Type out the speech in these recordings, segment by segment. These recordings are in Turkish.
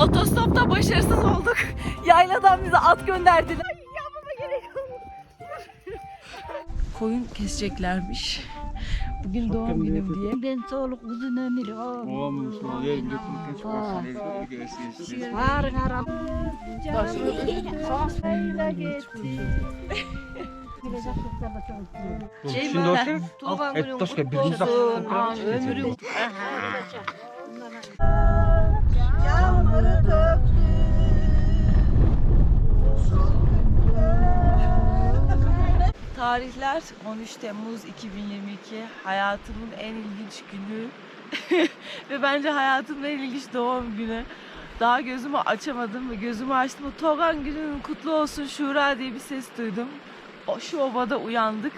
Otostopta başarısız olduk. Yayladan bize at gönderdiler. Ay, yapmama gerek yok. Koyun keseceklermiş. Bugün doğum günüm diye. Ben sağlık uzun ömür. Oğlum Osmanlı'ya biliyorsun genç başına görüşürüz. Varın aram. Şimdi şey et taşka birinci dakika. Ömrüm. Tarihler 13 Temmuz 2022. Hayatımın en ilginç günü. ve bence hayatımın en ilginç doğum günü. Daha gözümü açamadım ve gözümü açtım. Togan günün kutlu olsun Şura diye bir ses duydum. O, şu obada uyandık.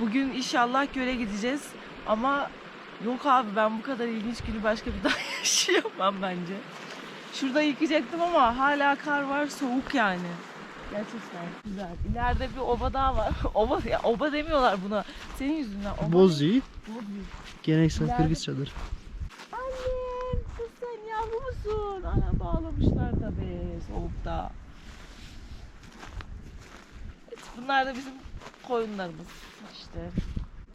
Bugün inşallah göle gideceğiz. Ama yok abi ben bu kadar ilginç günü başka bir daha yaşayamam bence. Şurada yıkacaktım ama hala kar var soğuk yani. Gerçekten güzel. İleride bir oba daha var. oba ya oba demiyorlar buna. Senin yüzünden oba. Bozi Bozi. geleneksel İleride- Kırgız çadır. Annem kız sen yavru musun? Ana bağlamışlar tabii soğukta. Evet, bunlar da bizim koyunlarımız işte.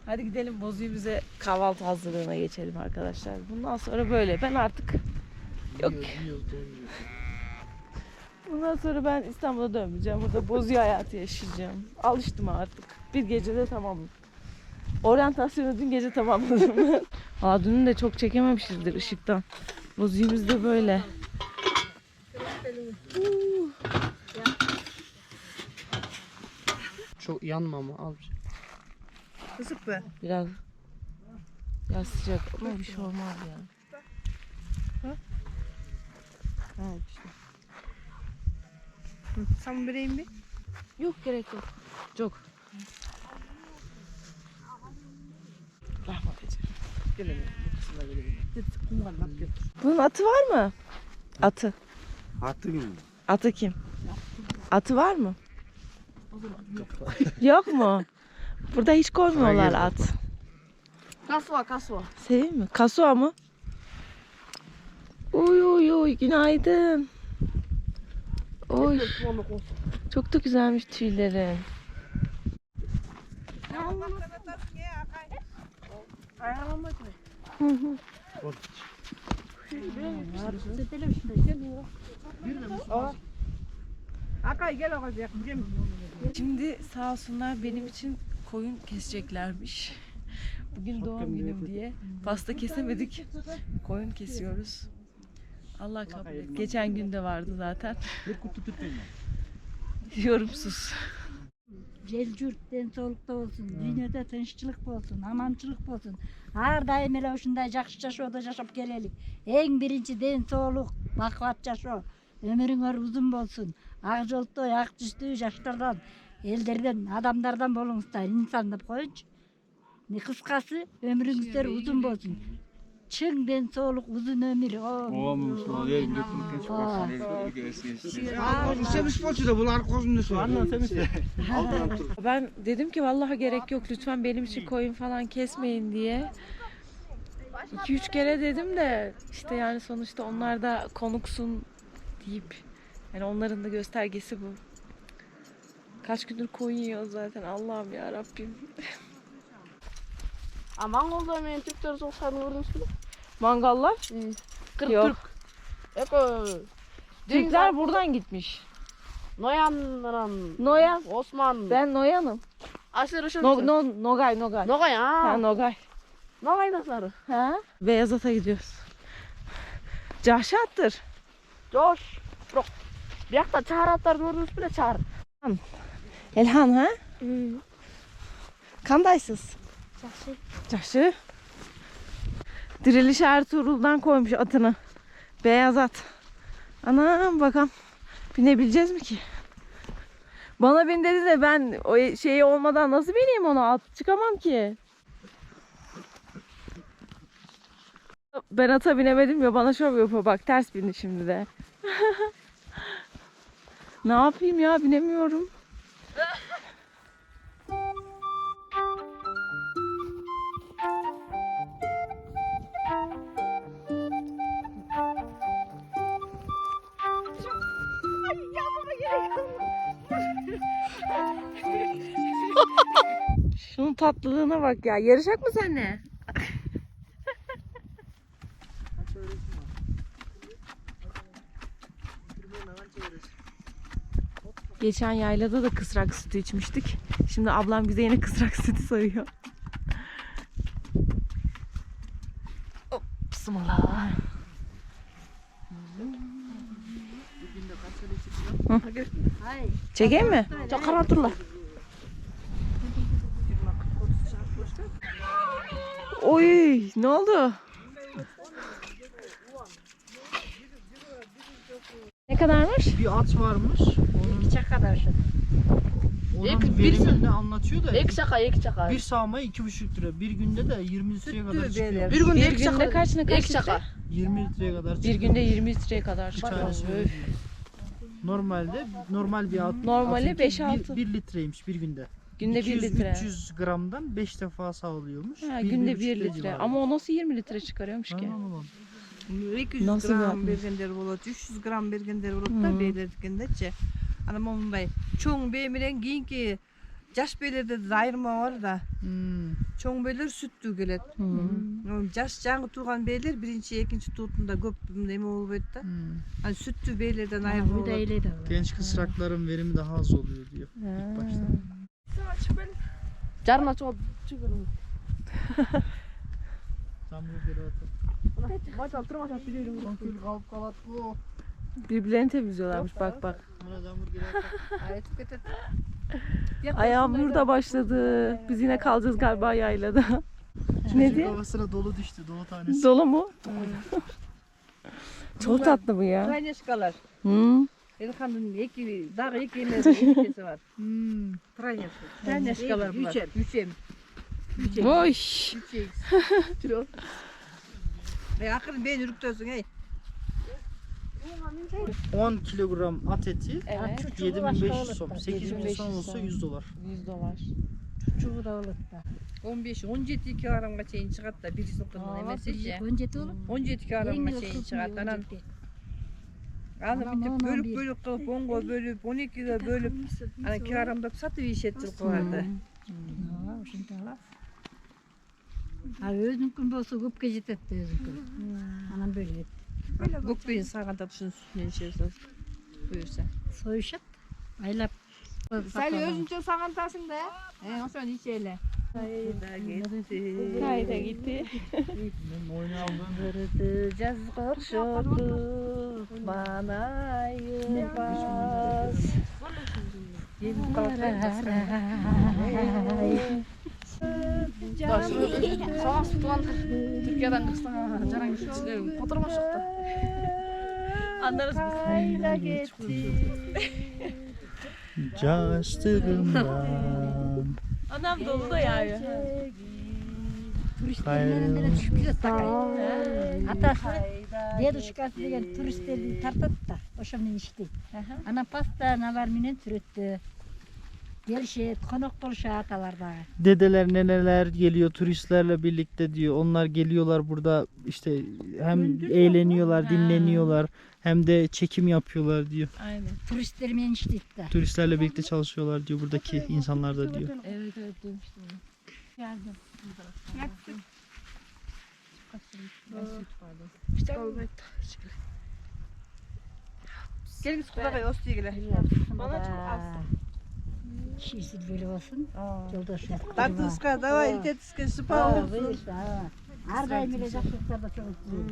Hadi gidelim Bozüyümüze kahvaltı hazırlığına geçelim arkadaşlar. Bundan sonra böyle. Ben artık yok. Bundan sonra ben İstanbul'a dönmeyeceğim. Burada Bozüyü hayatı yaşayacağım. Alıştım artık. Bir gecede tamamım. Oryantasyonu dün gece tamamladım. Aa dünü de çok çekememişizdir ışıktan. Bozüyümüz de böyle. Çok yanma ama al. Kısık be. Biraz biraz sıcak ama bir şey olmaz ya. Evet işte. Sen vereyim mi? Yok gerek yok. Çok. Rahmet ecelim. Bunun atı var mı? Atı. Attı günü. Atı kim? Atı var mı? Yok mu? Burada hiç koymuyorlar at. Kasva kasva. Seveyim mi? Kasua mı? Uy uy uy günaydın. Oy çok da güzelmiş tüylerin. Hı hı. Akay gel akay. Şimdi sağ olsunlar benim için koyun keseceklermiş. Bugün doğum günüm diye pasta kesemedik. Koyun kesiyoruz. Allah kabul et. Geçen gün de vardı zaten. Yorumsuz. Celcürt'ten solukta olsun, dünyada tanışçılık olsun, hamamçılık olsun. Her daim elə uşunda yaxşı yaşadı, yaşap gelelim. En birinci den soluk, bakvat yaşa. Ömrün uzun olsun. Ağ yolda, ağ düştüğü yaşlardan элдерден, адамдардан болуңуздар, инсан деп коеюнчу. Мына Кыскасы өмүрүңүздөр узун болсун. Чың ден соолук, узун өмүр. Oğlum Osmanlı'ya biliyorsun genç başına görüşürüz. İstemiş poçu bunlar kozunu söylüyor. Ben dedim ki vallahi gerek yok lütfen benim için koyun falan kesmeyin diye. 2-3 kere dedim de işte yani sonuçta onlar da konuksun deyip yani onların da göstergesi bu. Kaç gündür koyun yiyoruz zaten Allah'ım ya Rabbim. А моңғолдар мен түріктер соғысқанын көрдіңіз бе Mangallar? Кырк Yok. түрік эко Türkler buradan gitmiş. ноян анан Noyan. осман Ben Noyan'ım. а силер ошо No, no, Nogay, Nogay. ноғай Ha, а Nogay. ноғайдасылар Ha? Beyaz At'a gidiyoruz. Cahşattır. жош бирок биякта чаар аттарды көрдүңүз беле чаар Elhan, ha? Mm. Kanday'sız. Çarşı. Çarşı. Diriliş Ertuğrul'dan koymuş atını. Beyaz at. Anam bakalım. Binebileceğiz mi ki? Bana bin dedi de ben o şeyi olmadan nasıl bineyim ona? At çıkamam ki. Ben ata binemedim ya bana şov yapıyor bak ters bindi şimdi de. ne yapayım ya binemiyorum. Şunun tatlılığına bak ya. Yarışak mı senle? Geçen yaylada da kısrak sütü içmiştik. Şimdi ablam bize yine kısrak sütü soruyor. Hop, Bismillah. Hayır. Çekeyim mi? Çok karantılar. Oy ne oldu? Ne kadarmış? Bir at varmış. Onun, Bıçak kadar şu. onun Ek- bir- verimini anlatıyor da. Ek şaka, ek şaka. Bir sağmaya iki buçuk lira. Bir günde de 20 litreye kadar çıkıyor. Bir günde Bir ek günde şaka. kaç ne kaç Ek şaka. 20 litreye kadar Bir çıkıyor. günde 20 litreye kadar Bir çıkıyor. tanesi öyle Öf. diyor. Normalde normal bir at. Normali atınki 5-6. 1 litreymiş bir günde. Günde 1 litre. 300 gramdan 5 defa sağlıyormuş. Ha, Bir, günde bir 1 buçuk litre. Ama o nasıl 20 litre çıkarıyormuş ki? Anam. 200 Nasıl gram yapmış? bergenler bolot, 300 gram bergenler bolot Hmm. da beylerdikindeçi. Ana monday. Çoğun bey bilen kийинки жаш beylerde de ayırma var da. Hmm. Çoğun beyler süttü gelet. Hı. Жаш жаңы турган бейлер биринчи экинчи туутунда көп неме болуп кетти да. Hmm. Hani süttü beylerden Ha, ayırma bu da bolot. öyle de. Genç kısrakların verimi daha az oluyor diyor. Ha. başta. Jarına çok çıkıyorum. Hamburger atıp. Maç altına maç altına gidelim. Kül kalp kalatlı. Birbirlerini temizliyorlarmış bak bak. Ay yağmur başladı. Biz yine kalacağız galiba yaylada. ne diye? Havasına dolu düştü dolu tanesi. Dolu mu? Çok tatlı bu ya. Trajeşkalar. Hmm. Elhamdülillah iki dağ iki mevkisi var. Hmm. Trajeşkalar. Trajeşkalar var. Üçem. Üçem. Üçem. Oy. Üçem. Ve akıl ben yürüktözün ey. 10 kilogram at eti Evet. 7500 som. 8500 som olsa 100 dolar. 100 dolar. Çubuğu da alıp da. 15 17 karamga çeyin çıkart da birisini kılın emesece. Önce olup 17 karamga çeyin çıkart anan. Anam Anam, bitip anam bölüp bir- bölüp kılıp 10 bölüp 12 de bölüp ana karamda satıp iş ettir kovardı. Ha, şimdi ala. Abi özüm gün bolsa köpke jetetdi özüm gün. Anam böyle etti. Böyle köpkeyi sağa tapşın üstüne içersen. Buyursa. Soyuşat. Aylap. Sen özünce sağantasın da. He, o sen içeyle. Hayda gitti. Hayda gitti. Yaz koşuldu bana yılmaz. Yılmaz. Soğan tutulan Türkiye'den Kırgızistan'a Canan Kırgızistan'a fotoğraf çıktı. Anlarız biz. Kayda кетти? Castığımdan. Anam dolu da yağıyor. Turistlerin önüne düşüp gidiyor takay. Atası Deduşkası деген turistlerdi tartat da. Oşamın işte. Ana pasta nalar minen türüttü. Gelişet, konuk buluşa şey atalarda. Dedeler neneler geliyor turistlerle birlikte diyor. Onlar geliyorlar burada işte hem Gündür eğleniyorlar, mu? dinleniyorlar hem de çekim yapıyorlar diyor. Aynen. Turistleri menşitlikte. Turistlerle birlikte çalışıyorlar diyor buradaki insanlar da diyor. Evet evet demiştim. Geldim. Yaptık. İşte Gelin kullara yos diye Bana çok az Şiirsiz böyle olsun. Yoldaşlar. Тартыска давай тетиске спа болсун. Her daim öyle жақсылықтар da çok istiyor.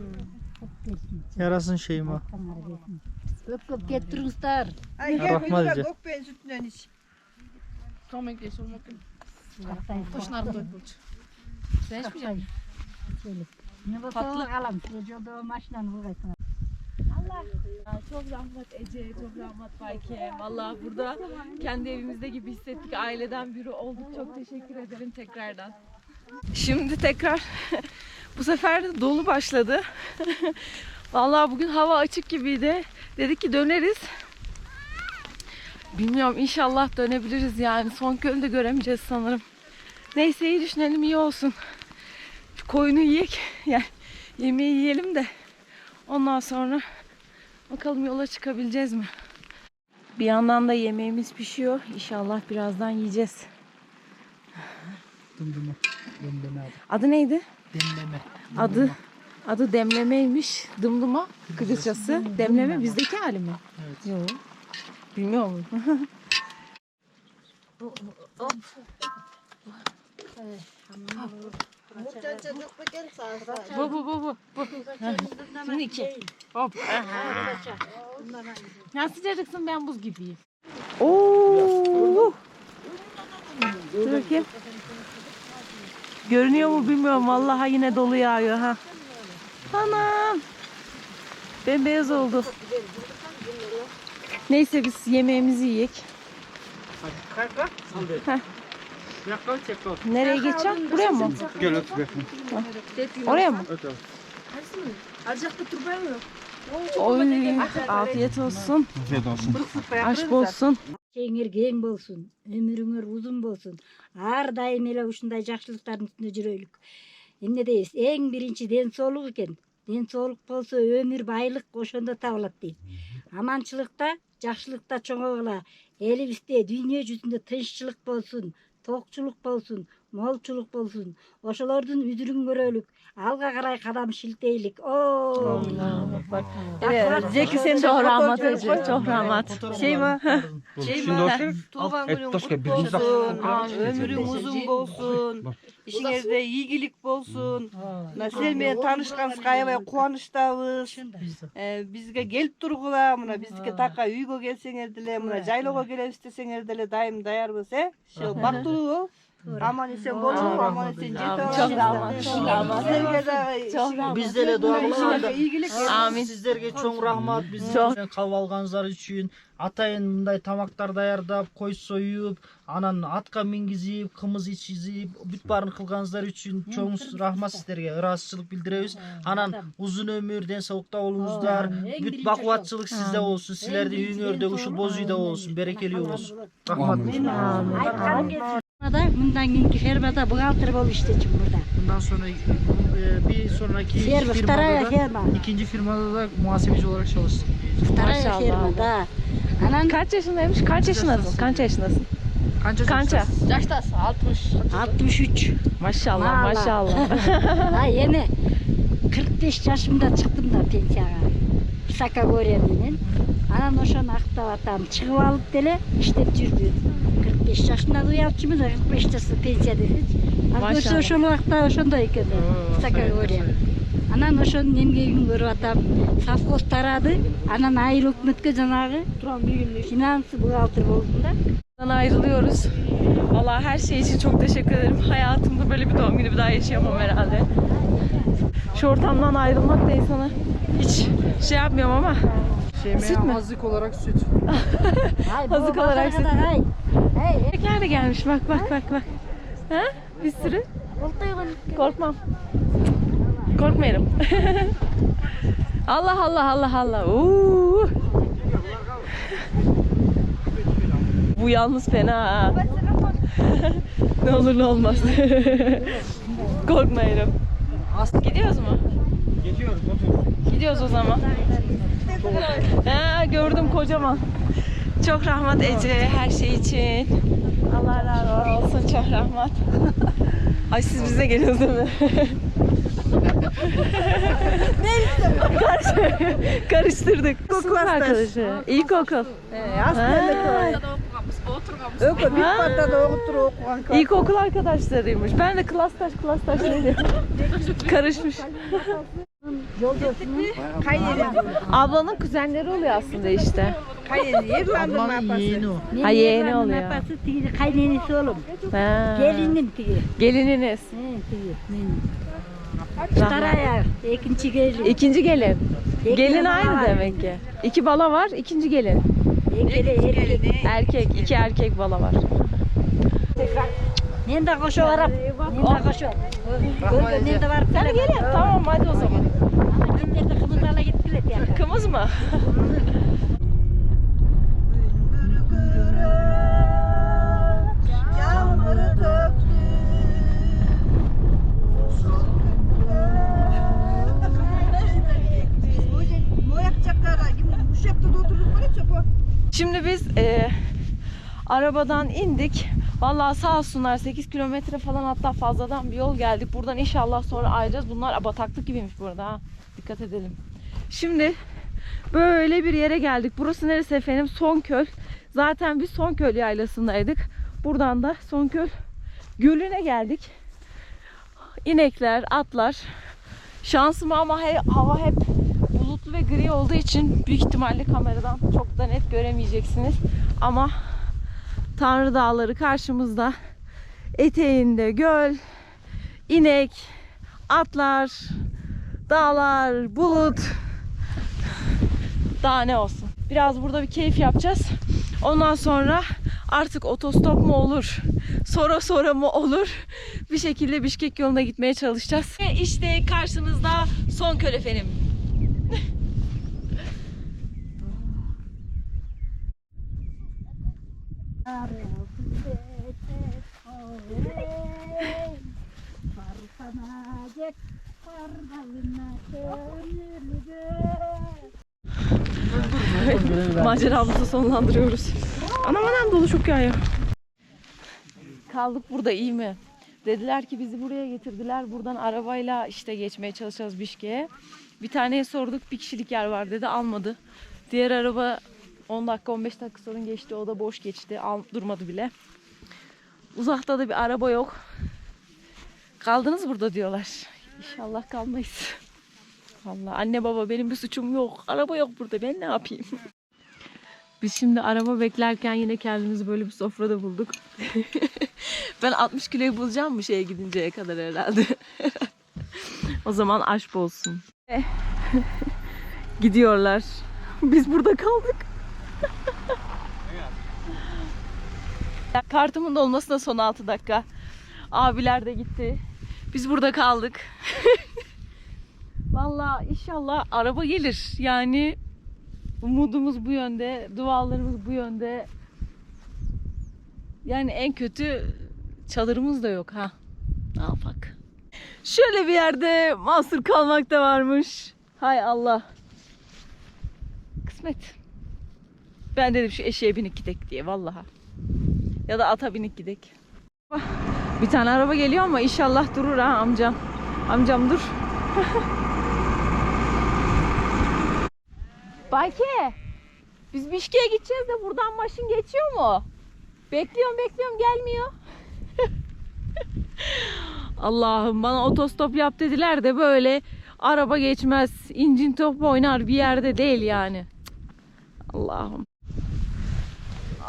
Çok versin. Yarasın Şeyma. Hakkınları versin. Köp köp kelip turыңыздар. Ай, Рахмат кел Ece. көкпейин сүтүнөн ич. Soğan kes, soğan kes. Hakkayın. Koşunlar da bulç. Sen içmeyecek misin? Şöyle. Ne olsa alam. Şöyle yolda o maşinanı vurayım. Çok rahmet Ece, çok rahmet Bayke. Valla burada kendi evimizde gibi hissettik. Aileden biri olduk. Çok teşekkür ederim tekrardan. Şimdi tekrar bu sefer de dolu başladı. Vallahi bugün hava açık gibiydi. Dedik ki döneriz. Bilmiyorum inşallah dönebiliriz yani. Son köyünü de göremeyeceğiz sanırım. Neyse iyi düşünelim iyi olsun. Koyunu yiyek. Yani yemeği yiyelim de ondan sonra Bakalım yola çıkabileceğiz mi? Bir yandan da yemeğimiz pişiyor. İnşallah birazdan yiyeceğiz. Dımdımı. Demleme adı. Adı neydi? Demleme. Adı adı demlemeymiş. Dımdıma Kıbrısçası. Demleme bizdeki hali mi? Evet. Yok. Bilmiyor musun? bu bu bu bu. bu. Şimdi iki. Hop. Ya sıcacıksın ben buz gibiyim. Oo. Dur bakayım. Görünüyor mu bilmiyorum. Vallahi yine dolu yağıyor ha. Anam. Bembeyaz oldu. Neyse biz yemeğimizi yiyek. Heh. Nereye geçeceğim? Buraya mı? Gel otur bakayım. Oraya mı? Otur. Oy, afiyet olsun. Afiyet olsun. Aşk olsun. Кеңир кең болсун өмүрүңөр узун болсун ар дайым эле ушундай жакшылыктардын үстүндө жүрөлүк эмне дейбиз эң биринчи ден соолук экен ден соолук болсо өмүр байлык ошондо табылат дейт аманчылыкта жакшылыкта чоңойгула элибизде дүйнө жүзүндө тынччылык болсун tokçuluk olsun, молчулук болсун ошолордун үзүрүн көрөлүк алга карай кадам шилтейлик о Evet, Zeki sen de Çok rahmat fotoğraf Ece, koy. çok rahmat. Şey var. Şey Şimdi var. otur. Tuğban Et günün toşka, kutlu birinci olsun. dakika. Ömrün uzun bolsun. İşinizde iyilik bolsun. Mına sen менен таанышканыбызга аябай кубанычтабыз. Э, Бизге келип тургула, мына биздики така үйгө келсеңер деле, мына жайлоого келебиз десеңер деле дайым даярбыз, э? Ошо бактылуу бол. Аман эсен болуп, аман эсен жете Çok rahmat, çok rahmat. Sizlerге дагы Çok rahmat. Biz de dua işinizde kılalım. ийгилик Amin. Sizlerge çoğun rahmat. Bizim Çok. için kalып алганыңыздар үчүн атайын мындай тамактар даярдап, кой союп, анан атка мингизип, кымыз ичизип, бүт баарын кылганыңыздар үчүн чоң рахмат сиздерге. Ыраазычылык билдиребиз. Анан узун өмүр, ден соолукта болуңуздар. Бүт бакубатчылык сизде болсун. Силердин үйүңөрдө ушул боз үйдө болсун. Берекелүү болсун. Рахмат. burada Bundan günkü fermada buğaltır olmuştucum burada. Bundan sonra e, bir sonraki Ferma, firmada da, ikinci firmada da muhasebeci olarak çalıştım. Taraya Maşallah. fermada. Anan Kaç yaşındaymış? Kaç yaşındasın? Kaç yaşındasın? Kanca Kanca. 60. 63. Maşallah Vallahi. maşallah. Ha yeni 45 yaşımda çıktım da pensiyona. Sakagorya'nın. Anan o şan akta vatam çıkıp alıp dele işte dürdü. 55 yaşında yatçımız var. 45 yaşında pensiyadayız. Arkadaşlar şu vakta şundayken. Sakar oraya. Anan ошон немге күн көрүп атам. Совхоз тарады. Анан айыл өкмөткө жанагы финанс бухгалтер болдум да. ayrılıyoruz. Valla her şey için çok teşekkür ederim. Hayatımda böyle bir doğum günü bir daha yaşayamam herhalde. Şu ortamdan ayrılmak da insana hiç şey yapmıyorum ama Süt mü? azlık olarak süt. Ay, Hazık olarak kadar, ay. Hey, Köpekler de gelmiş bak bak bak bak. Ha? Bir sürü. Korkmam. Korkmayarım. Allah Allah Allah Allah. Oo. Bu yalnız fena ha. ne olur ne olmaz. Korkmayarım. Gidiyoruz mu? Geçiyoruz otur. Gidiyoruz o zaman. He, gördüm kocaman. Çok rahmat Ece her şey için. Allah razı olsun çok rahmat. Ay siz bize geliyorsunuz değil mi? Karış, karıştırdık. İlkokul arkadaşı. İlkokul. Aslında Öyle bir parta da okutur okuyan kız. Arkadaşlarıymış. Ben de klastaş klastaş dedim. Karışmış. Kayseri. Ablanın kuzenleri oluyor aslında işte. Kayseri Yerlandım yeğeni. Ha yeğeni oluyor. Yapası tiyi kaynenesi oğlum. Ha. Gelinim tiyi. Gelininiz. He tiyi. Taraya ikinci gelin. İkinci gelin. Gelin, aynı demek ki. İki bala var, ikinci gelin. Erkek. Erkek, iki erkek bala var. Tekrar. Nende koşu varım. Nende koşu. Nende varım. Sen gelin. Tamam hadi o zaman. Önlerde kımızlarla gittiler yani. Kımız mı? Şimdi biz e, arabadan indik. Vallahi sağ olsunlar 8 kilometre falan hatta fazladan bir yol geldik. Buradan inşallah sonra ayrılacağız. Bunlar bataklık gibiymiş burada ha. Dikkat edelim. Şimdi böyle bir yere geldik. Burası neresi efendim? Sonköl. Zaten biz Sonköl yaylasındaydık. Buradan da Sonköl Gölü'ne geldik. İnekler, atlar. Şansıma ama he- hava hep bulutlu ve gri olduğu için büyük ihtimalle kameradan çok da net göremeyeceksiniz. Ama Tanrı Dağları karşımızda. Eteğinde göl, inek, atlar, dağlar, bulut. Daha ne olsun. Biraz burada bir keyif yapacağız. Ondan sonra artık otostop mu olur, sonra sonra mı olur bir şekilde Bişkek yoluna gitmeye çalışacağız. Ve işte karşınızda son köl efendim. Maceramızı sonlandırıyoruz. Anam anam dolu çok yağıyor. Kaldık burada iyi mi? Dediler ki bizi buraya getirdiler. Buradan arabayla işte geçmeye çalışacağız Bişke'ye. Bir taneye sorduk bir kişilik yer var dedi almadı. Diğer araba 10 dakika 15 dakika sonra geçti. O da boş geçti. Al, durmadı bile. Uzakta da bir araba yok. Kaldınız burada diyorlar. İnşallah kalmayız. Vallahi anne baba benim bir suçum yok. Araba yok burada. Ben ne yapayım? Biz şimdi araba beklerken yine kendimizi böyle bir sofrada bulduk. ben 60 kiloyu bulacağım mı şeye gidinceye kadar herhalde. o zaman aşk olsun. Gidiyorlar. Biz burada kaldık. Kartımın dolmasına son 6 dakika. Abiler de gitti. Biz burada kaldık. Vallahi inşallah araba gelir. Yani umudumuz bu yönde, dualarımız bu yönde. Yani en kötü çadırımız da yok ha. Ne yapak? Şöyle bir yerde mahsur kalmak da varmış. Hay Allah. Kısmet. Ben dedim şu eşeğe binik gidek diye vallaha. Ya da ata binik gidek. Bir tane araba geliyor ama inşallah durur ha amcam. Amcam dur. Bayke. Biz Bişke'ye gideceğiz de buradan maşın geçiyor mu? Bekliyorum bekliyorum gelmiyor. Allah'ım bana otostop yap dediler de böyle araba geçmez. incin top oynar bir yerde değil yani. Allah'ım.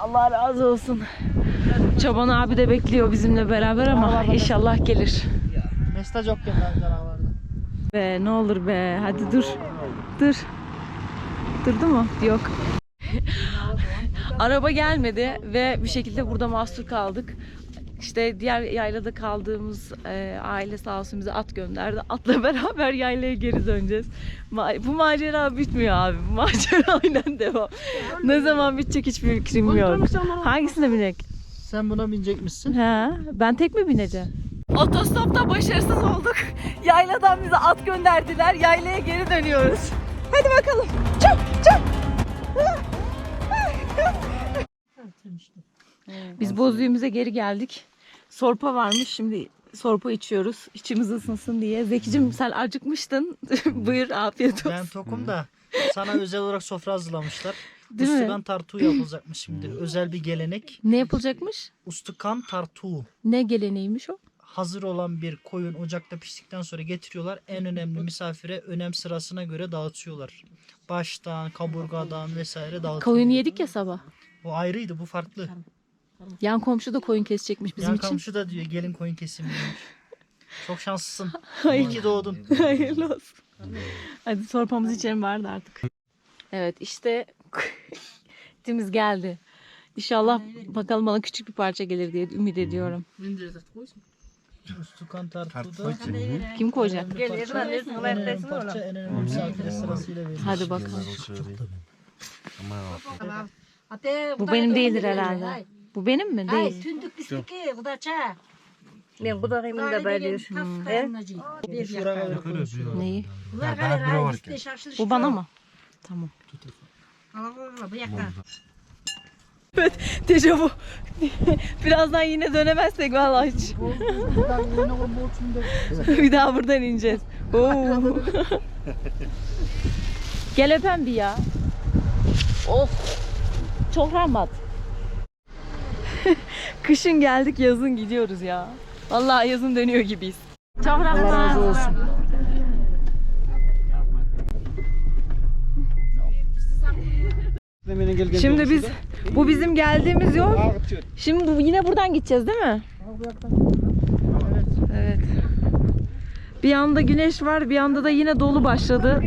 Allah razı olsun. Çoban abi de bekliyor bizimle beraber ama inşallah gelir. Mesaj yok ya canavarda. Be ne olur be hadi dur. Dur. Durdu mu? Yok. Araba gelmedi ve bir şekilde burada mahsur kaldık. İşte diğer yaylada kaldığımız e, aile sağ olsun bize at gönderdi. Atla beraber yaylaya geri döneceğiz. Ma- bu macera bitmiyor abi. Bu macera aynen devam. ne zaman bitecek hiçbir fikrim yok. Hangisine binek? Sen buna binecek misin? He, ben tek mi bineceğim? Otostopta başarısız olduk. Yayladan bize at gönderdiler. Yaylaya geri dönüyoruz. Hadi bakalım. Çap çap. Biz Bozüyümüze geri geldik. Sorpa varmış. Şimdi sorpa içiyoruz. İçimiz ısınsın diye. Zekicim sen acıkmıştın. Buyur afiyet olsun. Ben tokum da sana özel olarak sofra hazırlamışlar. Değil mi? Ustukan tartuğu yapılacakmış şimdi. Özel bir gelenek. Ne yapılacakmış? Ustukan tartuğu. Ne geleneğiymiş o? Hazır olan bir koyun ocakta piştikten sonra getiriyorlar. En önemli misafire önem sırasına göre dağıtıyorlar. Baştan, kaburgadan vesaire dağıtıyorlar. Koyun yedik ya sabah. O ayrıydı bu farklı. Yan komşu da koyun kesecekmiş bizim Yan için. komşu da diyor gelin koyun kesim diyormuş. Çok şanslısın. Hayır. İyi ki doğdun. Hayırlı olsun. Hadi sorpamızı içelim vardı artık. Evet işte itimiz geldi. İnşallah bakalım bana küçük bir parça gelir diye ümit ediyorum. Ustukan tartuğu da Kim koyacak? parça. En önemli parça en önemli misafire sırasıyla verilir. Hadi bakalım. Ate, Bu benim değildir herhalde. Bu benim mi? hay, Değil. tündük istiki, bu da çağ. Men Kudayımın da böyle. Bir Şuraya koyuyorsun. Neyi? Bu bana mı? Tamam. Evet, dejavu. Birazdan yine dönemezsek vallahi hiç. bir daha buradan ineceğiz. Oo. Gel öpem bir ya. Of. Çok rahmat. Kışın geldik yazın gidiyoruz ya. Vallahi yazın dönüyor gibiyiz. Çok rahmat. Razı olsun. Şimdi biz bu bizim geldiğimiz yol. Şimdi bu- yine buradan gideceğiz değil mi? Evet. Bir yanda güneş var, bir yanda da yine dolu başladı.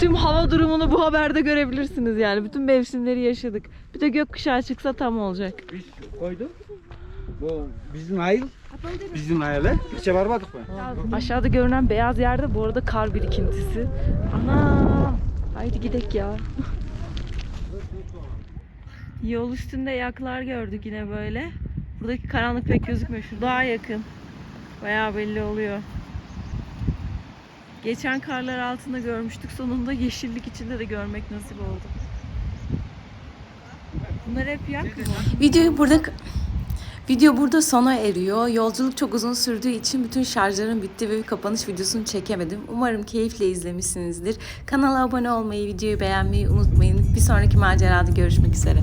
Tüm hava durumunu bu haberde görebilirsiniz yani. Bütün mevsimleri yaşadık. Bir de gökkuşağı çıksa tam olacak. Biz koyduk. Bu bizim ayıl. Bizim ayılı. Hiç varmadık mı? Aşağıda görünen beyaz yerde bu arada kar birikintisi. Ana! Haydi gidek ya. Yol üstünde yaklar gördük yine böyle. Buradaki karanlık pek gözükmüyor. Şu daha yakın. Bayağı belli oluyor. Geçen karlar altında görmüştük. Sonunda yeşillik içinde de görmek nasip oldu. Bunlar hep yak mı? Videoyu burada Video burada sona eriyor. Yolculuk çok uzun sürdüğü için bütün şarjlarım bitti ve bir kapanış videosunu çekemedim. Umarım keyifle izlemişsinizdir. Kanala abone olmayı, videoyu beğenmeyi unutmayın. Bir sonraki macerada görüşmek üzere.